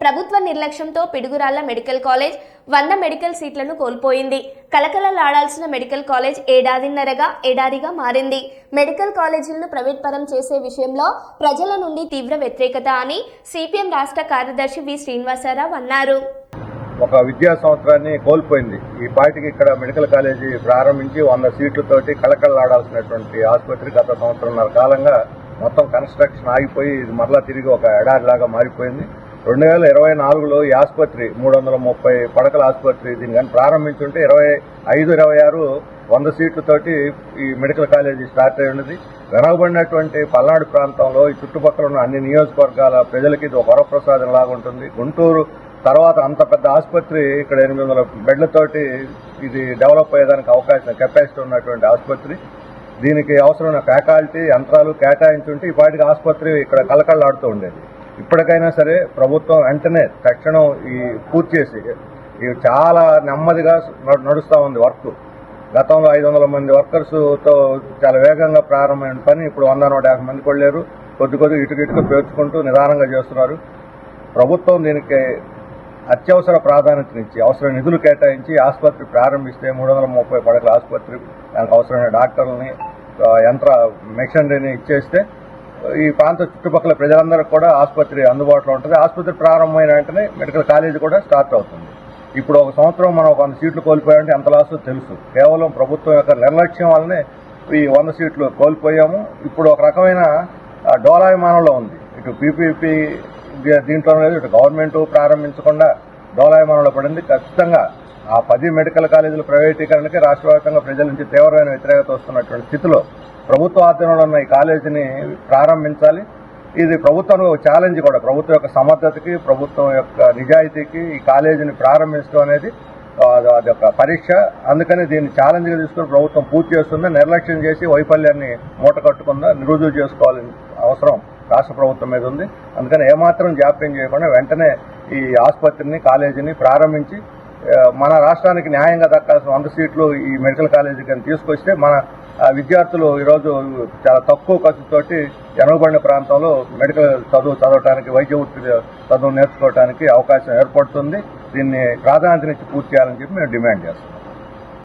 ప్రభుత్వ నిర్లక్ష్యంతో Piduguralla medical college వంద మెడికల్ సీట్లను కోల్పోయింది. కలకలలాడాల్సిన మెడికల్ కాలేజ్ ఏడాదిన్నరగా ఎడారిగా మారింది. మెడికల్ కాలేజీలను ప్రైవేట్ పరం చేసే విషయంలో ప్రజల నుండి తీవ్ర వ్యతిరేకత అని సిపిఎం రాష్ట్ర కార్యదర్శి వి శ్రీనివాసరావు అన్నారు. ఒక విద్యా సంవత్సరాన్ని కోల్పోయింది. ఈ పార్టీకి ఇక్కడ మెడికల్ కాలేజీ ప్రారంభించి వంద సీట్లతోటి కళకళలాడాల్సినటువంటి ఆసుపత్రి గత సంవత్సరంన్నర కాలంగా మొత్తం కన్స్ట్రక్షన్ ఆగిపోయి ఇది మరలా తిరిగి ఒక ఎడారిలాగా మారిపోయింది. రెండు వేల ఇరవై నాలుగులో ఈ ఆసుపత్రి మూడు వందల ముప్పై పడకల ఆసుపత్రి దీన్ని కానీ ప్రారంభించుంటే ఇరవై ఐదు ఇరవై ఆరు వంద సీట్లతోటి ఈ మెడికల్ కాలేజీ స్టార్ట్ అయి ఉన్నది. వెనకబడినటువంటి పల్నాడు ప్రాంతంలో ఈ చుట్టుపక్కల ఉన్న అన్ని నియోజకవర్గాల ప్రజలకి ఇది ఒక వరప్రసాదం లాగా ఉంటుంది. గుంటూరు తర్వాత అంత పెద్ద ఆసుపత్రి ఇక్కడ ఎనిమిది వందల బెడ్లతోటి ఇది డెవలప్ అయ్యేదానికి అవకాశం కెపాసిటీ ఉన్నటువంటి ఆసుపత్రి. దీనికి అవసరమైన ఫ్యాకల్టీ యంత్రాలు కేటాయించుంటే ఈ పాటికి ఆసుపత్రి ఇక్కడ కలకళ్ళాడుతూ ఉండేది. ఇప్పటికైనా సరే ప్రభుత్వం వెంటనే తక్షణం ఈ పూర్తి చేసి ఇవి చాలా నెమ్మదిగా నడు- ఉంది వర్క్. గతంలో ఐదు వందల మంది వర్కర్స్తో చాలా వేగంగా ప్రారంభమైన పని ఇప్పుడు వంద నూట యాభై మంది కూడా లేరు. కొద్ది కొద్ది ఇటుకు ఇటుక పేర్చుకుంటూ నిదానంగా చేస్తున్నారు. ప్రభుత్వం దీనికి అత్యవసర ప్రాధాన్యతనిచ్చి అవసరం నిధులు కేటాయించి ఆసుపత్రి ప్రారంభిస్తే మూడు వందల ముప్పై పడకల ఆసుపత్రి దానికి అవసరమైన డాక్టర్లని యంత్ర మెషినరీని ఇచ్చేస్తే ఈ ప్రాంత చుట్టుపక్కల ప్రజలందరికీ కూడా ఆసుపత్రి అందుబాటులో ఉంటుంది. ఆసుపత్రి ప్రారంభమైన వెంటనే మెడికల్ కాలేజీ కూడా స్టార్ట్ అవుతుంది. ఇప్పుడు ఒక సంవత్సరం మనం ఒక వంద సీట్లు కోల్పోయామంటే ఎంత లాసో తెలుసు. కేవలం ప్రభుత్వం యొక్క నిర్లక్ష్యం వల్లనే ఈ వంద సీట్లు కోల్పోయాము. ఇప్పుడు ఒక రకమైన డోలాయమానంలో ఉంది. ఇటు పీపీపీ దీంట్లో లేదు ఇటు గవర్నమెంట్ ప్రారంభించకుండా డోలాయమానంలో పడింది. ఖచ్చితంగా ఆ పది మెడికల్ కాలేజీల ప్రైవేటీకరణకి రాష్ట్ర వ్యాప్తంగా ప్రజల నుంచి తీవ్రమైన వ్యతిరేకత వస్తున్నటువంటి స్థితిలో ప్రభుత్వ ఆధ్వర్యంలో ఉన్న ఈ కాలేజీని ప్రారంభించాలి. ఇది ప్రభుత్వానికి ఒక ఛాలెంజ్ కూడా. ప్రభుత్వం యొక్క సమర్థతకి ప్రభుత్వం యొక్క నిజాయితీకి ఈ కాలేజీని ప్రారంభించడం అనేది అది ఒక పరీక్ష. అందుకని దీన్ని ఛాలెంజ్గా తీసుకుని ప్రభుత్వం పూర్తి చేస్తుందా. నిర్లక్ష్యం చేసి వైఫల్యాన్ని మూట కట్టుకుందా రుజువు చేసుకోవాలని అవసరం రాష్ట్ర ప్రభుత్వం మీద ఉంది. అందుకని ఏమాత్రం జాప్యం చేయకుండా వెంటనే ఈ ఆసుపత్రిని కాలేజీని ప్రారంభించి మన రాష్ట్రానికి న్యాయంగా దక్కాల్సిన వంద సీట్లు ఈ మెడికల్ కాలేజీకి తీసుకొస్తే మన విద్యార్థులు ఈరోజు చాలా తక్కువ ఖర్చుతోటి వెనుకబడిన ప్రాంతంలో మెడికల్ చదువు చదవటానికి వైద్య వృత్తి చదువు నేర్చుకోవడానికి అవకాశం ఏర్పడుతుంది. దీన్ని ప్రాధాన్యతనిచ్చి పూర్తి చేయాలని చెప్పి మేము డిమాండ్ చేస్తున్నాం.